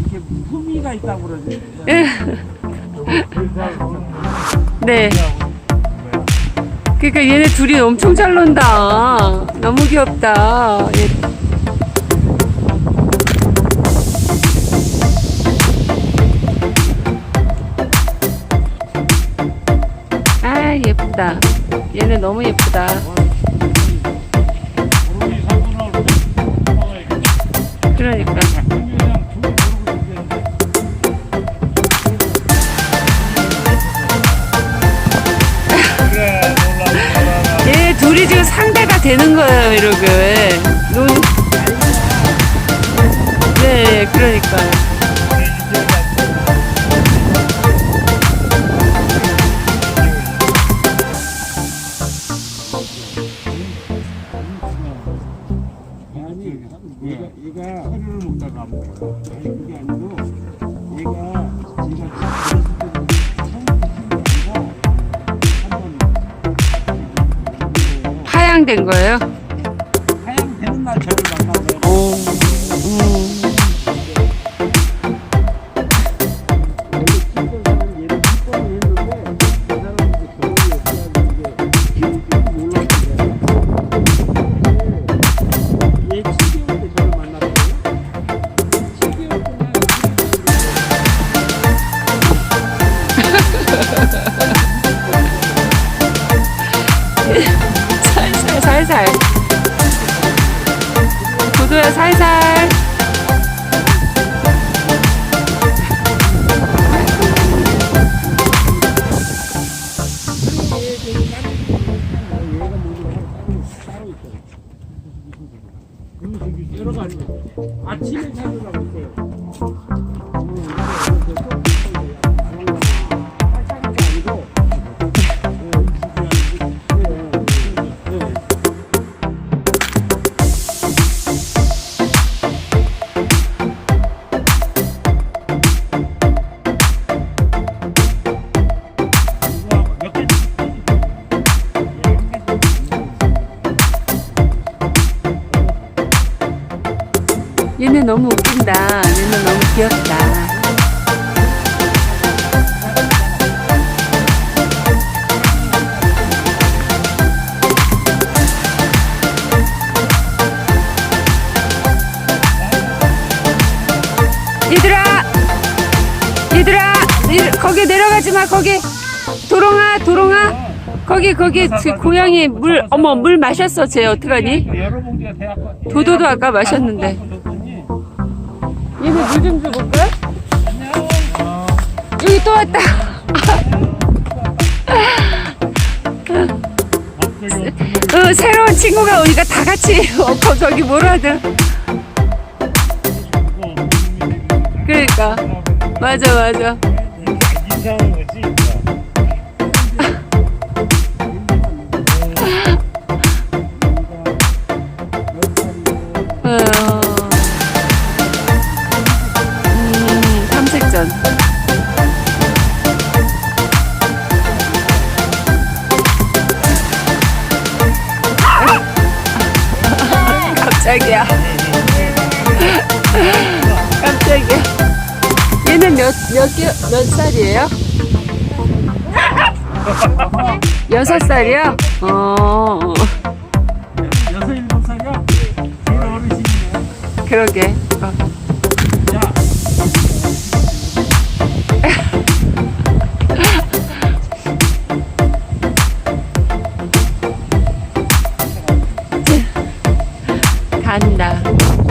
이렇게 품위가 있다고 그러지. 네. 그러니까 얘네 둘이 엄청 잘 논다. 너무 귀엽다. 얘. 아 예쁘다. 얘네 너무 예쁘다. 그러니까. 둘이 지금 상대가 되는 거예요. 논. 네, 그러니까요. 아니, 얘가, 얘가 허리를 먹다가 안 먹어요. 아니, 그게 아니고, 얘가 지가 파양된 거예요? 하양 되는 날만 살살. 도도야, 살살. 여러 가지 아침에 찾으라고 있어요. 너무 웃긴다. 얘네 너무 귀엽다. 얘들아! 얘들아! 내- 거기 내려가지 마, 거기! 도롱아, 도롱아! 거기, 거기, 그 고양이 물, 어머, 물 마셨어, 쟤 어떡하니? 여러 봉지가 대학 도도도 아까 마셨는데. 얘네 물좀 줘볼까? 여기 또 왔다. 어, 새로운 친구가 오니까 다 같이 어, 거- 저기 뭐라든. 그러니까. 맞아, 맞아. 어. 깜짝이야. 깜짝이야. 얘는 몇, 몇 개, 몇 살이에요? 여섯 살이요? 어, 여섯 일곱 살이야? 제일 어르신이네. 그러게. 어. 야, 간다.